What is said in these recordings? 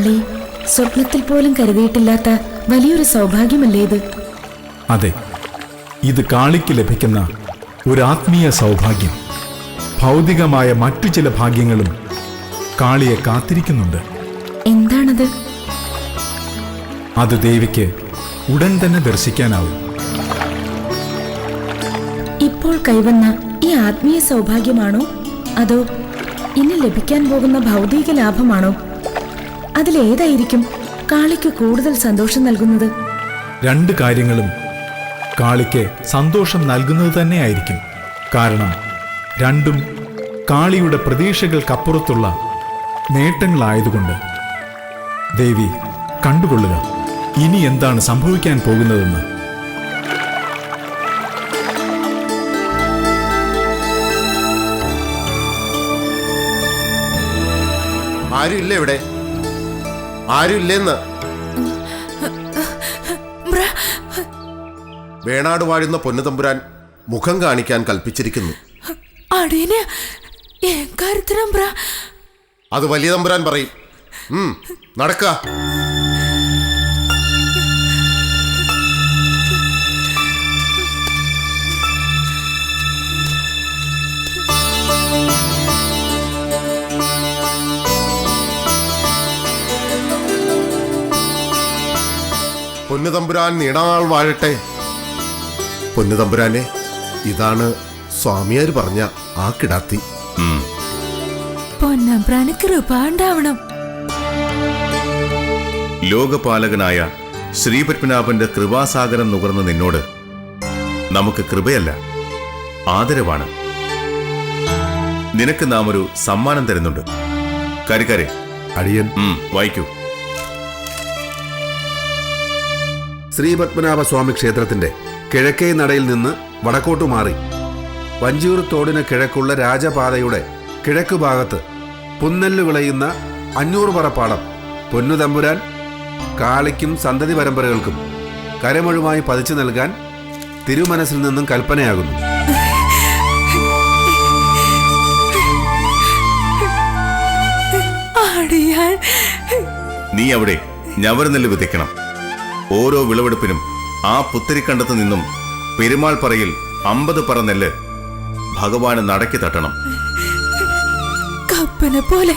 കാളി സ്വപ്നത്തിൽ പോലും കരുതിയിട്ടില്ലാത്ത വലിയൊരു സൗഭാഗ്യമല്ലേ ഇത്? അതെ ഇത് കാളിക്ക് ലഭിക്കുന്ന ഒരു ആത്മീയ സൗഭാഗ്യം. ഭൗതികമായ മറ്റു ചില ഭാഗ്യങ്ങളും കാളിയെ കാത്തിരിക്കുന്നുണ്ട്. എന്താണത്? അത് ദേവിക്ക് ഉടൻ തന്നെ ദർശിക്കാനാവും. ഇപ്പോൾ കൈവന്ന ഈ ആത്മീയ സൗഭാഗ്യമാണോ? അതോ ഇനി ലഭിക്കാൻ പോകുന്ന ഭൗതിക ലാഭമാണോ? അതിലേതായിരിക്കും കാളിക്ക് കൂടുതൽ സന്തോഷം നൽകുന്നത്? രണ്ട് കാര്യങ്ങളും കാളിക്ക് സന്തോഷം നൽകുന്നത് തന്നെയായിരിക്കും. കാരണം രണ്ടും കാളിയുടെ പ്രതീക്ഷകൾക്കപ്പുറത്തുള്ള നേട്ടങ്ങളായതുകൊണ്ട്. ദേവി കണ്ടുകൊള്ളുക. ഇനി എന്താണ് സംഭവിക്കാൻ പോകുന്നതെന്ന്. ആരും ഇല്ല ഇവിടെ? ആരും ഇല്ലെന്ന് വേണാട് വാഴുന്ന പൊന്നുതമ്പുരാൻ മുഖം കാണിക്കാൻ കൽപ്പിച്ചിരിക്കുന്നു. അത് വലിയ തമ്പുരാൻ പറയും. ഉം, പൊന്നുതമ്പുരാൻ നീണാൾ വാഴട്ടെ. പൊന്നുതമ്പുരാനെ ഇതാണ് സ്വാമിയാർ പറഞ്ഞ ആ കിടാത്തി. പൊന്നമ്പ്രാന് കൃപ ഉണ്ടാവണം ലോകപാലകനായ ശ്രീപത്മനാഭന്റെ കൃപാസാഗരം നുകർന്ന നിന്നോട് നമുക്ക് കൃപയല്ല ആദരവാണ്. നിനക്ക് നാം ഒരു സമ്മാനം തരുന്നുണ്ട്. കരിക്കരെ അടിയൻ. വായിക്കൂ. ശ്രീപത്മനാഭ സ്വാമി ക്ഷേത്രത്തിന്റെ കിഴക്കേ നടയിൽ നിന്ന് വടക്കോട്ടു മാറി. വഞ്ചിയൂർ തോടിന് കിഴക്കുള്ള രാജപാതയുടെ കിഴക്ക് ഭാഗത്ത് പുന്നെല്ല് വിളയുന്ന അഞ്ഞൂറ് പറപ്പാടം പൊന്നുതമ്പുരാൻ കാളിക്കും സന്തതി പരമ്പരകൾക്കും കരമൊഴുമായി പതിച്ചു നൽകാൻ തിരുമനസിൽ നിന്നും കൽപ്പനയാകുന്നു. നീ അവിടെ ഞവരനെല്ല് വിതയ്ക്കണം. ഓരോ വിളവെടുപ്പിനും ആ പുത്തരിക്കണ്ടത്ത് നിന്നും പെരുമാൾ പറയിൽ അമ്പത് പറ നെല്ല് ഭഗവാന് നടക്കി തട്ടണം. കപ്പനെ പോലെ.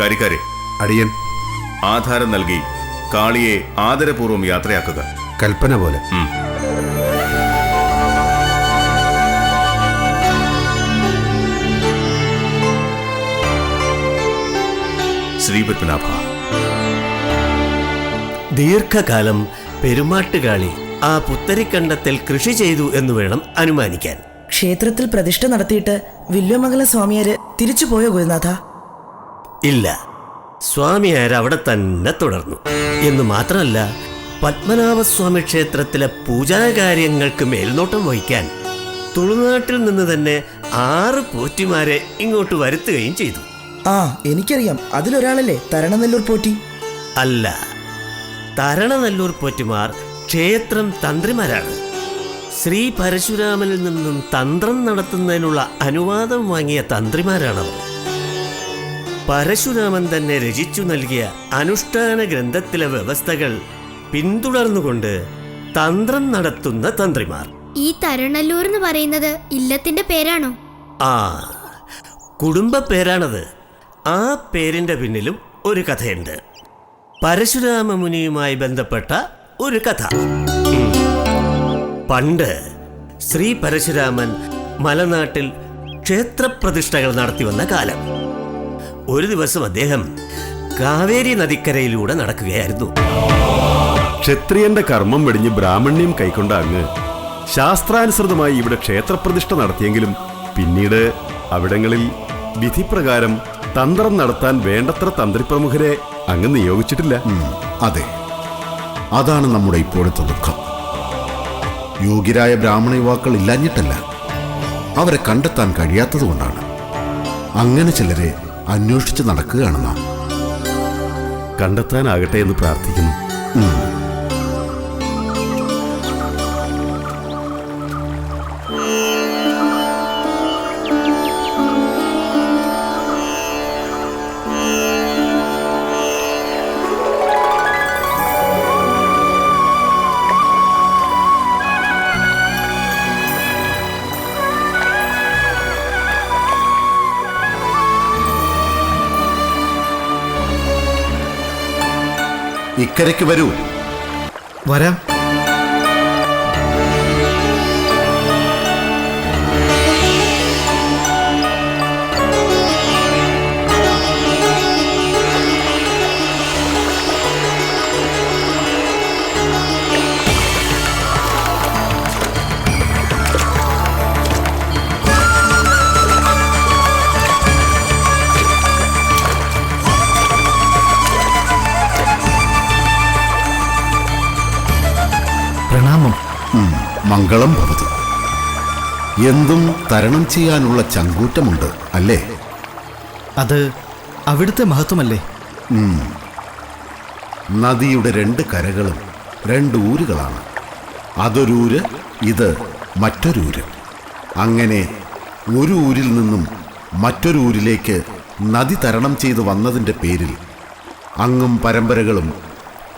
കരിക്കാരെ അടിയൻ. ആധാരം നൽകി കാളിയെ ആദരപൂർവം യാത്രയാക്കുക. കൽപ്പന പോലെ. ശ്രീപത്മനാഭ. ദീർഘകാലം പെരുമാട്ടുകാളി ആ പുത്തരിക്കണ്ടത്തിൽ കൃഷി ചെയ്തു എന്ന് വേണം അനുമാനിക്കാൻ. ക്ഷേത്രത്തിൽ പ്രതിഷ്ഠ നടത്തിയിട്ട് വില്വമംഗല സ്വാമിയാര് തിരിച്ചു പോയോ ഗുരുനാഥ ഇല്ല. സ്വാമിയാർ അവിടെ തന്നെ തുടർന്നു. എന്ന് മാത്രമല്ല പത്മനാഭസ്വാമി ക്ഷേത്രത്തിലെ പൂജാകാര്യങ്ങൾക്ക് മേൽനോട്ടം വഹിക്കാൻ തുളുനാട്ടിൽ നിന്ന് തന്നെ ആറ് പോറ്റിമാരെ ഇങ്ങോട്ട് വരുത്തുകയും ചെയ്തു. ആ എനിക്കറിയാം. അതിലൊരാളല്ലേ തരണനെല്ലൂർ പോറ്റി? അല്ല. തരണനല്ലൂർ പോറ്റുമാർ ക്ഷേത്രം തന്ത്രിമാരാണ്. ശ്രീ പരശുരാമനിൽ നിന്നും തന്ത്രം നടത്തുന്നതിനുള്ള അനുവാദം വാങ്ങിയ തന്ത്രിമാരാണവർ. പരശുരാമൻ തന്നെ രചിച്ചു നൽകിയ അനുഷ്ഠാന ഗ്രന്ഥത്തിലെ വ്യവസ്ഥകൾ പിന്തുടർന്നുകൊണ്ട് തന്ത്രം നടത്തുന്ന തന്ത്രിമാർ. ഈ തരണല്ലൂർ എന്ന് പറയുന്നത് ഇല്ലത്തിന്റെ പേരാണോ? ആ കുടുംബ പേരാണത് ആ പേരിന്റെ പിന്നിലും ഒരു കഥയുണ്ട്. പരശുരാമ മുനിയുമായി ബന്ധപ്പെട്ട ഒരു കഥ. പണ്ട് ശ്രീ പരശുരാമൻ മലനാട്ടിൽ ക്ഷേത്രപ്രതിഷ്ഠകൾ നടത്തി വന്ന കാലം. ഒരു ദിവസം അദ്ദേഹം കാവേരി നദിക്കരയിലൂടെ നടക്കുകയായിരുന്നു. ക്ഷത്രിയന്റെ കർമ്മം വെടിഞ്ഞ് ബ്രാഹ്മണ്യം കൈക്കൊണ്ട അങ്ങ് ശാസ്ത്രാനുസൃതമായി ഇവിടെ ക്ഷേത്രപ്രതിഷ്ഠ നടത്തിയെങ്കിലും പിന്നീട് അവിടങ്ങളിൽ വിധിപ്രകാരം തന്ത്രം നടത്താൻ വേണ്ടത്ര തന്ത്രിപ്രമുഖരെ അങ്ങ് നിയോഗിച്ചിട്ടില്ല. അതെ. അതാണ് നമ്മുടെ ഇപ്പോഴത്തെ ദുഃഖം. യോഗ്യരായ ബ്രാഹ്മണ യുവാക്കൾ ഇല്ലാഞ്ഞിട്ടല്ല. അവരെ കണ്ടെത്താൻ കഴിയാത്തതുകൊണ്ടാണ് അങ്ങനെ ചിലരെ അന്വേഷിച്ച് നടക്കുകയാണ് നാം. കണ്ടെത്താനാകട്ടെ എന്ന് പ്രാർത്ഥിക്കുന്നു. ഇക്കരയ്ക്ക് വരൂ. വരാം. മംഗളം ഭവതി. എന്തും തരണം ചെയ്യാനുള്ള ചങ്കൂറ്റമുണ്ട് അല്ലേ? അത് അവിടുത്തെ മഹത്വമല്ലേ? നദിയുടെ രണ്ട് കരകളും രണ്ട് ഊരുകളാണ്. അതൊരൂര് ഇത് മറ്റൊരൂര് അങ്ങനെ ഒരു ഊരിൽ നിന്നും മറ്റൊരു ഊരിലേക്ക് നദി തരണം ചെയ്തു വന്നതിന്റെ പേരിൽ അങ്ങും പരമ്പരകളും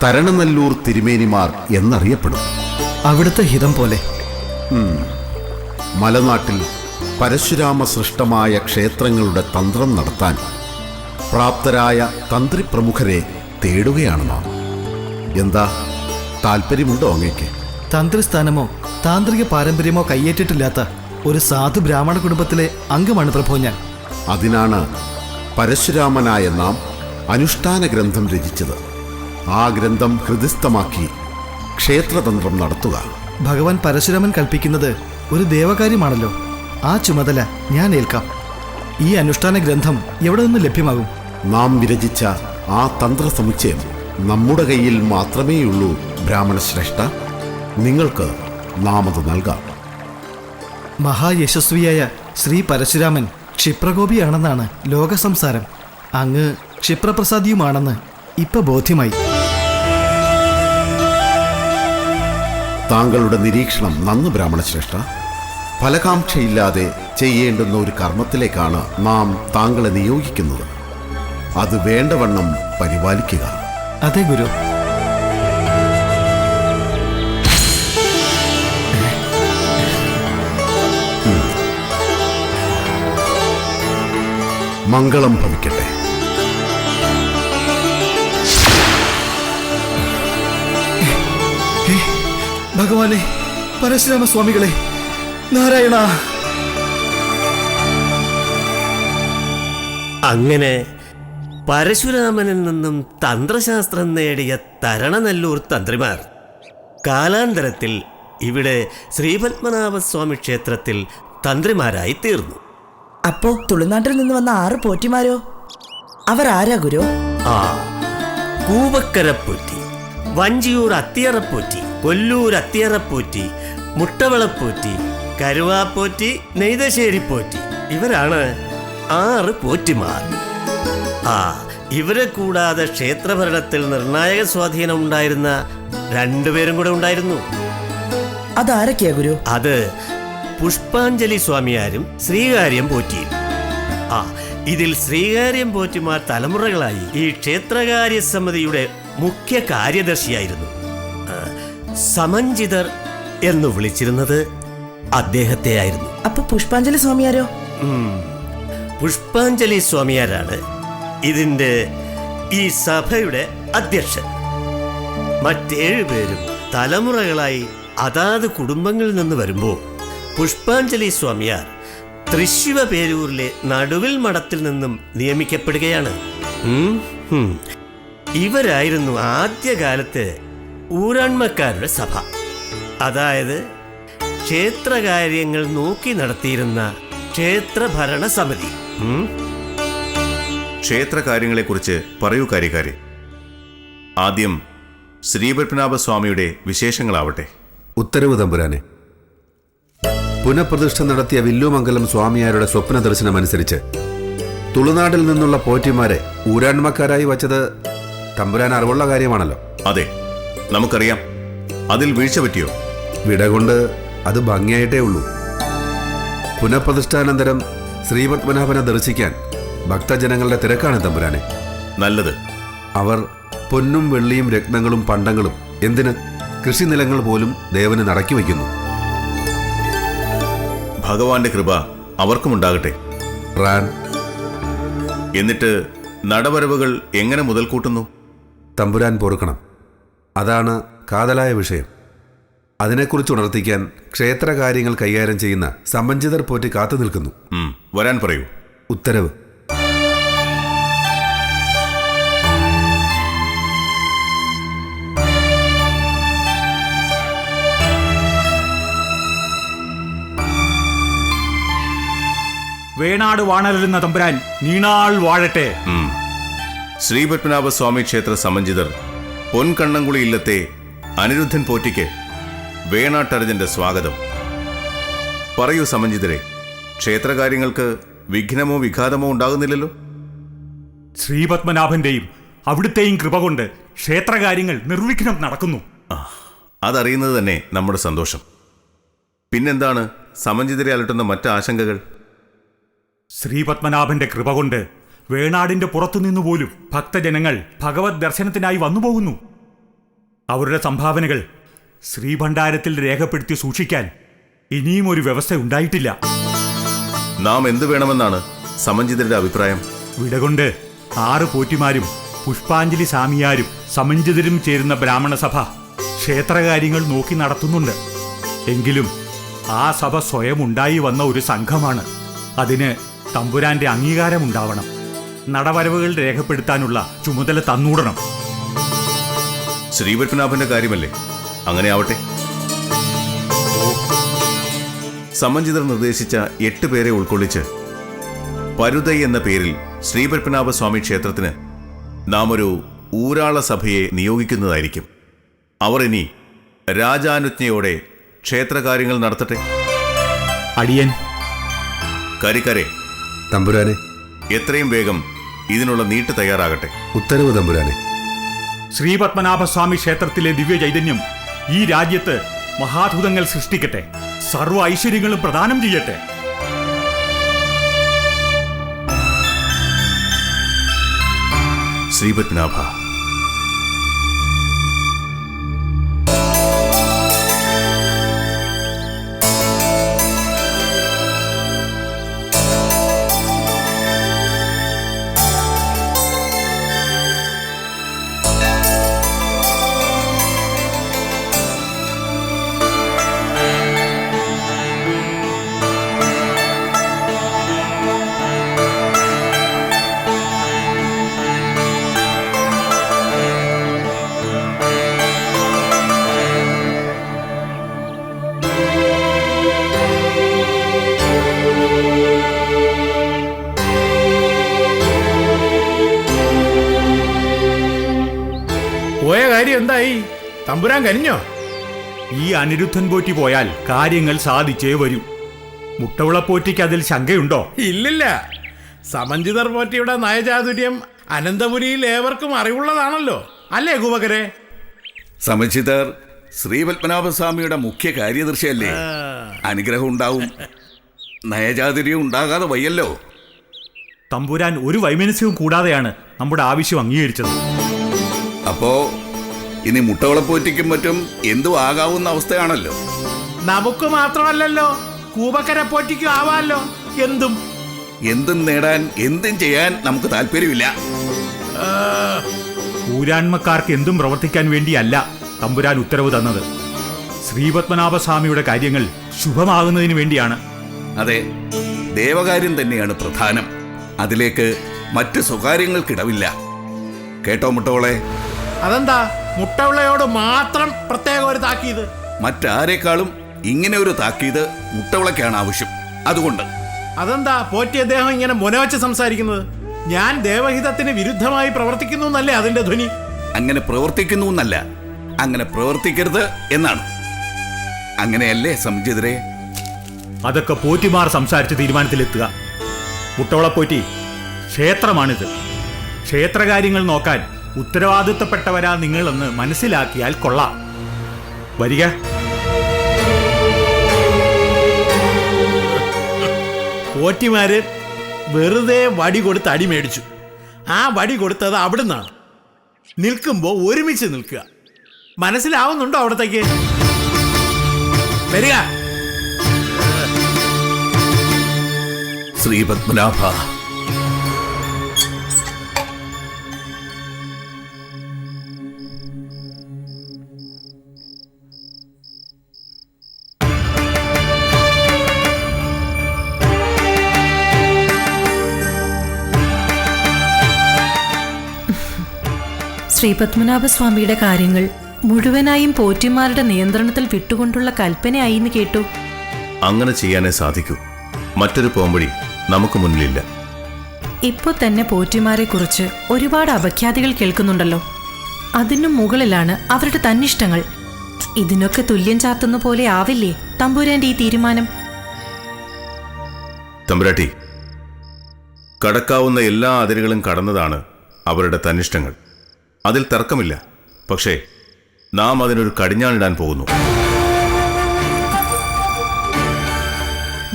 തരണനല്ലൂർ തിരുമേനിമാർ എന്നറിയപ്പെടും അവിടുത്തെ ഹിതം പോലെ. മലനാട്ടിൽ പരശുരാമ സൃഷ്ടമായ ക്ഷേത്രങ്ങളുടെ തന്ത്രം നടത്താൻ പ്രാപ്തരായ തന്ത്രിപ്രമുഖരെ തേടുകയാണ് നാം. എന്താ? താല്പര്യമുണ്ടോ അങ്ങേക്ക്? തന്ത്രിസ്ഥാനമോ താന്ത്രിക പാരമ്പര്യമോ കയ്യേറ്റിട്ടില്ലാത്ത ഒരു സാധു ബ്രാഹ്മണ കുടുംബത്തിലെ അംഗമാണ് പ്രഭു ഞാൻ. അതിനാണ് പരശുരാമനായ നാം അനുഷ്ഠാന ഗ്രന്ഥം രചിച്ചത്. ആ ഗ്രന്ഥം ഹൃദിസ്ഥമാക്കി ക്ഷേത്രതന്ത്രം നടത്തുക. ഭഗവാൻ പരശുരാമൻ കൽപ്പിക്കുന്നത് ഒരു ദേവകാര്യമാണല്ലോ. ആ ചുമതല ഞാൻ ഏൽക്കാം. ഈ അനുഷ്ഠാന ഗ്രന്ഥം എവിടെ നിന്ന് ലഭ്യമാകും? നാം വിരചിച്ച ആ തന്ത്ര സമുച്ചയം നമ്മുടെ കയ്യിൽ മാത്രമേയുള്ളൂ ബ്രാഹ്മണ ശ്രേഷ്ഠ നിങ്ങൾക്ക് നാം അത് നൽകാം. മഹായശസ്വിയായ ശ്രീ പരശുരാമൻ ക്ഷിപ്രകോപിയാണെന്നാണ് ലോക സംസാരം അങ്ങ് ക്ഷിപ്രപ്രസാദിയുമാണെന്ന് ഇപ്പൊ ബോധ്യമായി. താങ്കളുടെ നിരീക്ഷണം നന്ന് ബ്രാഹ്മണശ്രേഷ്ഠ ഫലകാംക്ഷയില്ലാതെ ചെയ്യേണ്ടുന്ന ഒരു കർമ്മത്തിലേക്കാണ് നാം താങ്കളെ നിയോഗിക്കുന്നത്. അത് വേണ്ടവണ്ണം പരിപാലിക്കുക. അതെ ഗുരു. മംഗളം ഭവിക്കട്ടെ. ഭഗവാനെ പരശുരാമ സ്വാമികളെ നാരായണ. അങ്ങനെ പരശുരാമനിൽ നിന്നും തന്ത്രശാസ്ത്രം നേടിയ തരണനല്ലൂർ തന്ത്രിമാർ കാലാന്തരത്തിൽ ഇവിടെ ശ്രീപത്മനാഭസ്വാമി ക്ഷേത്രത്തിൽ തന്ത്രിമാരായി തീർന്നു. അപ്പോ തുളുനാട്ടിൽ നിന്ന് വന്ന ആറ് പോറ്റിമാരോ? അവർ ആരാ ഗുരു? ആ കൂവക്കരപ്പൊറ്റി വഞ്ചിയൂർ അത്തിയറപ്പൂറ്റി കൊല്ലൂർ അത്തിയറപ്പൂറ്റി മുട്ടവളപ്പൂറ്റി കരുവാപ്പോറ്റി നെയ്തശ്ശേരിപ്പോറ്റി. ഇവരാണ് ആറ് പോറ്റിമാർ. ആ ഇവരെ കൂടാതെ ക്ഷേത്രഭരണത്തിൽ നിർണായക സ്വാധീനം ഉണ്ടായിരുന്ന രണ്ടുപേരും കൂടെ ഉണ്ടായിരുന്നു. അതാരൊക്കെയാ ഗുരു? അത് പുഷ്പാഞ്ജലി സ്വാമിയാരും ശ്രീകാര്യം പോറ്റിയും. ആ ഇതിൽ ശ്രീകാര്യം പോറ്റിമാർ തലമുറകളായി ഈ ക്ഷേത്രകാര്യ സമിതിയുടെ മുഖ്യ കാര്യദർശിയായിരുന്നു. സമഞ്ജിതർ എന്ന് വിളിച്ചിരുന്നത് അദ്ദേഹത്തെ ആയിരുന്നു അപ്പൊ പുഷ്പാഞ്ജലി സ്വാമിയാരോ. പുഷ്പാഞ്ജലി സ്വാമിയാരാണ് ഇതിന്റെ ഈ സഭയുടെ അധ്യക്ഷൻ മറ്റേഴ് പേരും തലമുറകളായി അതാത് കുടുംബങ്ങളിൽ നിന്ന് വരുമ്പോൾ പുഷ്പാഞ്ജലി സ്വാമിയാർ തൃശ്ശിവ പേരൂരിലെ നടുവിൽ മഠത്തിൽ നിന്നും നിയമിക്കപ്പെടുകയാണ്. ഇവരായിരുന്നു ആദ്യകാലത്ത് ഊരാൺമക്കാരുടെ സഭ. അതായത് ക്ഷേത്രകാര്യങ്ങൾ നോക്കി നടത്തിയിരുന്ന ക്ഷേത്രഭരണ സമിതി. ക്ഷേത്രകാര്യങ്ങളെക്കുറിച്ച് പറയൂ കാര്യക്കാരെ ആദ്യം ശ്രീപത്മനാഭ സ്വാമിയുടെ വിശേഷങ്ങളാവട്ടെ. ഉത്തരവ് തമ്പുരാനെ. പുനഃപ്രതിഷ്ഠ നടത്തിയ വില്ലുമംഗലം സ്വാമിയാരുടെ സ്വപ്ന ദർശനമനുസരിച്ച് തുളുനാട്ടിൽ നിന്നുള്ള പോറ്റിമാരെ ഊരാൺമക്കാരായി വച്ചത് തമ്പുരാൻ അറിവുള്ള കാര്യമാണല്ലോ. അതെ. നമുക്കറിയാം. അതിൽ വീഴ്ച പറ്റിയോ? വിട കൊണ്ട് അത് ഭംഗിയായിട്ടേ ഉള്ളൂ. പുനഃപ്രതിഷ്ഠാനന്തരം ശ്രീപത്മനാഭനെ ദർശിക്കാൻ ഭക്തജനങ്ങളുടെ തിരക്കാണ് തമ്പുരാനെ. നല്ലത്. അവർ പൊന്നും വെള്ളിയും രക്തങ്ങളും പണ്ടങ്ങളും എന്തിന് കൃഷിനിലങ്ങൾ പോലും ദേവന് നടക്കി വയ്ക്കുന്നു. ഭഗവാന്റെ കൃപ അവർക്കുമുണ്ടാകട്ടെ റാൻ. എന്നിട്ട് നടവരവുകൾ എങ്ങനെ മുതൽ കൂട്ടുന്നു തമ്പുരാൻ പൊറുക്കണം. അതാണ് കാതലായ വിഷയം. അതിനെക്കുറിച്ച് ഉണർത്തിക്കാൻ ക്ഷേത്രകാര്യങ്ങൾ കൈകാര്യം ചെയ്യുന്ന സമഞ്ജിതർ പോറ്റി കാത്തു നിൽക്കുന്നു. വരാൻ പറയൂ. ഉത്തരവ്. വേണാട് വാണരുന്ന തമ്പുരാൻ നീണാൾ വാഴട്ടെ. ശ്രീപത്മനാഭസ്വാമി ക്ഷേത്ര സമഞ്ജിതർ പൊൻകണ്ണംകുളി ഇല്ലത്തെ അനിരുദ്ധൻ പോറ്റിക്ക് വേണാട്ടരജന്റെ സ്വാഗതം. പറയൂ സമഞ്ജിതരെ ക്ഷേത്രകാര്യങ്ങൾക്ക് വിഘ്നമോ വിഘാതമോ ഉണ്ടാകുന്നില്ലല്ലോ? ശ്രീപത്മനാഭന്റെയും അവിടുത്തെയും കൃപ കൊണ്ട് ക്ഷേത്രകാര്യങ്ങൾ നിർവിഘ്നം നടക്കുന്നു. അതറിയുന്നത് തന്നെ നമ്മുടെ സന്തോഷം. പിന്നെന്താണ് സമഞ്ജിതരെ അലട്ടുന്ന മറ്റ് ആശങ്കകൾ ശ്രീപത്മനാഭന്റെ കൃപ കൊണ്ട് വേണാടിന്റെ പുറത്തുനിന്നു പോലും ഭക്തജനങ്ങൾ ഭഗവത് ദർശനത്തിനായി വന്നുപോകുന്നു. അവരുടെ സംഭാവനകൾ ശ്രീഭണ്ഡാരത്തിൽ രേഖപ്പെടുത്തി സൂക്ഷിക്കാൻ ഇനിയും ഒരു വ്യവസ്ഥ ഉണ്ടായിട്ടില്ല. നാം എന്തു വേണമെന്നാണ് സമഞ്ജിതരുടെ അഭിപ്രായം? വിടകൊണ്ട് ആറ് പോറ്റിമാരും പുഷ്പാഞ്ജലി സ്വാമിയാരും സമഞ്ജിതരും ചേരുന്ന ബ്രാഹ്മണ സഭ ക്ഷേത്രകാര്യങ്ങൾ നോക്കി നടത്തുന്നുണ്ട്. എങ്കിലും ആ സഭ സ്വയം ഉണ്ടായി വന്ന ഒരു സംഘമാണ്. അതിന് തമ്പുരാന്റെ അംഗീകാരമുണ്ടാവണം. നടവരവുകൾ രേഖപ്പെടുത്താനുള്ള ചുമതല തന്നൂടണം. ശ്രീപത്മനാഭന്റെ കാര്യമല്ലേ? അങ്ങനെ ആവട്ടെ സമഞ്ജിതർ നിർദ്ദേശിച്ച എട്ട് പേരെ ഉൾക്കൊള്ളിച്ച് പരുതൈ എന്ന പേരിൽ ശ്രീപത്മനാഭ സ്വാമി ക്ഷേത്രത്തിന് നാം ഒരു ഊരാള സഭയെ നിയോഗിക്കുന്നതായിരിക്കും. അവർ ഇനി രാജാനുജ്ഞയോടെ ക്ഷേത്രകാര്യങ്ങൾ നടത്തട്ടെ? അടിയൻ. കരിക്കരെ. തമ്പുരാനെ. എത്രയും വേഗം ഇതിനുള്ള നീട്ട് തയ്യാറാകട്ടെ. ഉത്തരവ് തമ്പുരാനെ. ശ്രീപത്മനാഭസ്വാമി ക്ഷേത്രത്തിലെ ദിവ്യ ചൈതന്യം ഈ രാജ്യത്ത് മഹാത്ഭുതങ്ങൾ സൃഷ്ടിക്കട്ടെ. സർവ ഐശ്വര്യങ്ങളും പ്രദാനം ചെയ്യട്ടെ. ശ്രീപത്മനാഭ എന്തായി? തമ്പുരാൻ കനിഞ്ഞോ? ഈ അനിരുദ്ധൻ പോറ്റി പോയാൽ കാര്യങ്ങൾ സാധിച്ചേ വരൂ. മുട്ടവിളപ്പോറ്റിക്ക് അതിൽ ശങ്കയുണ്ടോ? ഇല്ലില്ല. സമഞ്ജിതർ പോറ്റിയുടെ നയചാതുര്യം അനന്തപുരിയിൽ ഏവർക്കും അറിവുള്ളതാണല്ലോ. അല്ലേ ഗുപകരെ സമഞ്ജിതർ ശ്രീ പത്മനാഭസ്വാമിയുടെ മുഖ്യ കാര്യദർശിയല്ലേ? അനുഗ്രഹം ഉണ്ടാവും. നയചാതുര്യം ഉണ്ടാകാതെ വയ്യല്ലോ. തമ്പുരാൻ ഒരു വൈമനസ്യവും കൂടാതെയാണ് നമ്മുടെ ആവശ്യം അംഗീകരിച്ചത്. അപ്പോ ഇനി മുട്ടവളപ്പോറ്റിക്കും മറ്റും എന്തു ആകാവുന്ന അവസ്ഥയാണല്ലോ. നമുക്ക് മാത്രമല്ലല്ലോ കൂപക്കരെ പോറ്റിക്കും ആവാല്ലോ എന്തും. എന്തും നേടാൻ എന്തും ചെയ്യാൻ നമുക്ക് താല്പര്യമില്ല. ഊരാൺമക്കാർക്ക് എന്തും പ്രവർത്തിക്കാൻ വേണ്ടിയല്ല തമ്പുരാൻ ഉത്തരവ് തന്നത്. ശ്രീപത്മനാഭസ്വാമിയുടെ കാര്യങ്ങൾ ശുഭമാകുന്നതിന് വേണ്ടിയാണ്. അതെ ദേവകാര്യം തന്നെയാണ് പ്രധാനം. അതിലേക്ക് മറ്റ് സ്വകാര്യങ്ങൾക്കിടവില്ല. കേട്ടോ മുട്ടോളെ അതെന്താ? മുട്ടവിളയോട് മാത്രം പ്രത്യേക ഒരു താക്കീത്. മറ്റാരേക്കാളും ഇങ്ങനെ ഒരു താക്കീത് മുട്ടവിളക്കാണ് ആവശ്യം. അതുകൊണ്ട്. അതെന്താ? പോറ്റി അദ്ദേഹം ഇങ്ങനെ മുനവച്ച് സംസാരിക്കുന്നത്? ഞാൻ ദേവഹിതത്തിന് വിരുദ്ധമായി പ്രവർത്തിക്കുന്നു എന്നല്ലേ അതിന്റെ ധ്വനി? അങ്ങനെ പ്രവർത്തിക്കുന്നു എന്നല്ല. അങ്ങനെ പ്രവർത്തിക്കരുത് എന്നാണ്. അങ്ങനെയല്ലേ സംജിതരെ? അതൊക്കെ പോറ്റിമാർ സംസാരിച്ച് തീരുമാനത്തിലെത്തുക. മുട്ടവളപ്പോറ്റി ക്ഷേത്രമാണിത്. ക്ഷേത്രകാര്യങ്ങൾ നോക്കാൻ ഉത്തരവാദിത്തപ്പെട്ടവരാ നിങ്ങളെന്ന് മനസ്സിലാക്കിയാൽ കൊള്ളാം. വരിക. പോറ്റിമാര് വെറുതെ വടി കൊടുത്ത് അടി മേടിച്ചു. ആ വടി കൊടുത്തത് അവിടുന്നാണ്. നിൽക്കുമ്പോൾ ഒരുമിച്ച് നിൽക്കുക. മനസ്സിലാവുന്നുണ്ടോ അവിടത്തേക്ക്? വരിക. ശ്രീപത്മനാഭ ശ്രീപത്മനാഭസ്വാമിയുടെ കാര്യങ്ങൾ മുഴുവനായും പോറ്റിമാരുടെ നിയന്ത്രണത്തിൽ വിട്ടുകൊണ്ടുള്ള കൽപ്പനയായിന്ന് കേട്ടു. അങ്ങനെ ചെയ്യാനേ സാധിക്കൂ. മറ്റൊരു പോംവഴി നമുക്ക് മുന്നിലില്ല. ഇപ്പൊ തന്നെ പോറ്റിമാരെ കുറിച്ച് ഒരുപാട് അപഖ്യാതികൾ കേൾക്കുന്നുണ്ടല്ലോ. അതിനും മുകളിലാണ് അവരുടെ തന്നിഷ്ടങ്ങൾ. ഇതിനൊക്കെ തുല്യം ചാർത്തുന്ന പോലെ ആവില്ലേ തമ്പുരാന്റെ ഈ തീരുമാനം? തമ്പുരാട്ടി കടക്കാവുന്ന എല്ലാ അതിരുകളും കടന്നതാണ് അവരുടെ തന്നിഷ്ടങ്ങൾ. അതിൽ തർക്കമില്ല. പക്ഷേ നാം അതിനൊരു കടിഞ്ഞാണിടാൻ പോകുന്നു.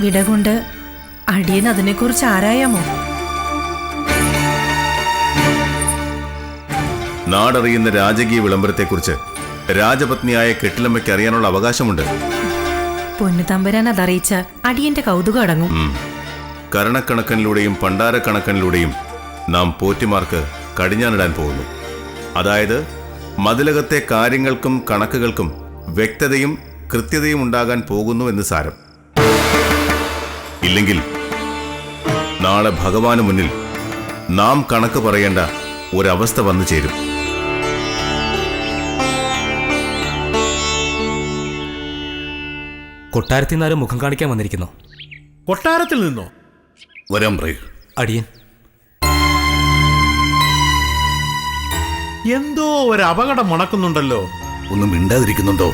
വിടകൊണ്ട് അടിയൻ അതിനെക്കുറിച്ച് ആരായാമോ? നാടറിയുന്ന രാജകീയ വിളംബരത്തെക്കുറിച്ച് രാജപത്നിയായ കെട്ടിലമ്മയ്ക്ക് അറിയാനുള്ള അവകാശമുണ്ട്. പൊന്നു തമ്പുരാൻ അതറിയിച്ച അടിയന്റെ കൗതുകം അടങ്ങും. കരണക്കണക്കനിലൂടെയും പണ്ടാരക്കണക്കനിലൂടെയും നാം പോറ്റിമാർക്ക് കടിഞ്ഞാനിടാൻ പോകുന്നു. അതായത് മതിലകത്തെ കാര്യങ്ങൾക്കും കണക്കുകൾക്കും വ്യക്തതയും കൃത്യതയും ഉണ്ടാകാൻ പോകുന്നു എന്ന് സാരം. ഇല്ലെങ്കിൽ നാളെ ഭഗവാന് മുന്നിൽ നാം കണക്ക് പറയേണ്ട ഒരവസ്ഥ വന്നു ചേരും. കൊട്ടാരത്തിൽ നിന്നാരും മുഖം കാണിക്കാൻ വന്നിരിക്കുന്നു. കൊട്ടാരത്തിൽ നിന്നോ? വരാൻ പറയൂ അടിയൻ. എന്തോ ഒരു അപകടം മുണക്കുന്നുണ്ടല്ലോ ഒന്നും മിണ്ടാതിരിക്കുന്നുണ്ടോ?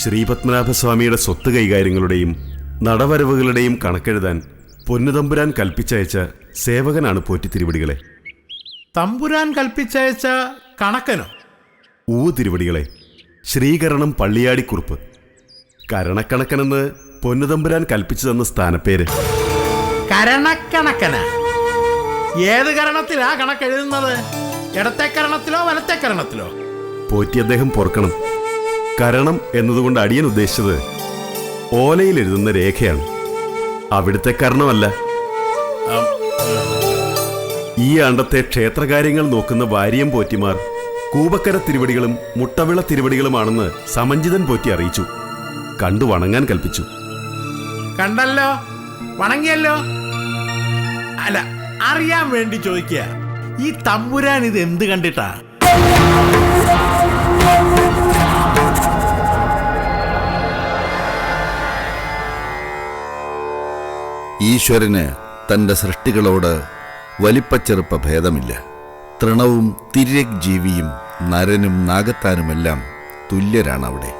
ശ്രീപത്മനാഭസ്വാമിയുടെ സ്വത്ത് കൈകാര്യങ്ങളുടെയും നടവരവുകളുടെയും കണക്കെഴുതാൻ പൊന്നുതമ്പുരാൻ കൽപ്പിച്ചയച്ച സേവകനാണ് പോറ്റി തിരുവടികളെ. തമ്പുരാൻ കൽപ്പിച്ചയച്ച കണക്കനോ? ഊ തിരുവടികളെ ശ്രീകരണം പള്ളിയാടിക്കുറുപ്പ്. കരണക്കണക്കനെന്ന് പൊന്നുതമ്പുരാൻ കൽപ്പിച്ചു തന്ന സ്ഥാനപ്പേര്. കരണക്കണക്കന. ഏത് കരണത്തിലാ കണക്കെഴുതുന്നത്? ഇടത്തെ കരണത്തിലോ വലത്തെ കരണത്തിലോ? പോറ്റി അദ്ദേഹം പൊറുക്കണം. കരണം എന്നതുകൊണ്ട് അടിയൻ ഉദ്ദേശിച്ചത് ഓലയിൽ എഴുതുന്ന രേഖയാണ്. അവിടുത്തെ കരണമല്ല. ഈ ആണ്ടത്തെ ക്ഷേത്രകാര്യങ്ങൾ നോക്കുന്ന വാര്യം പോറ്റിമാർ കൂപക്കര തിരുവടികളും മുട്ടവിള തിരുവടികളുമാണെന്ന് സമഞ്ജിതൻ പോറ്റി അറിയിച്ചു. കണ്ടു വണങ്ങാൻ കൽപ്പിച്ചു. കണ്ടല്ലോ? വണങ്ങിയല്ലോ? അല്ല അറിയാൻ വേണ്ടി ചോദിക്കുക. ഈ തമ്പുരാൻ ഇത് എന്ത് കണ്ടിട്ടാ? ഈശ്വരന് തന്റെ സൃഷ്ടികളോട് വലിപ്പച്ചെറുപ്പ ഭേദമില്ല. തൃണവും തിര്യക് ജീവിയും നരനും നാഗത്താനുമെല്ലാം തുല്യരാണ് അവിടെ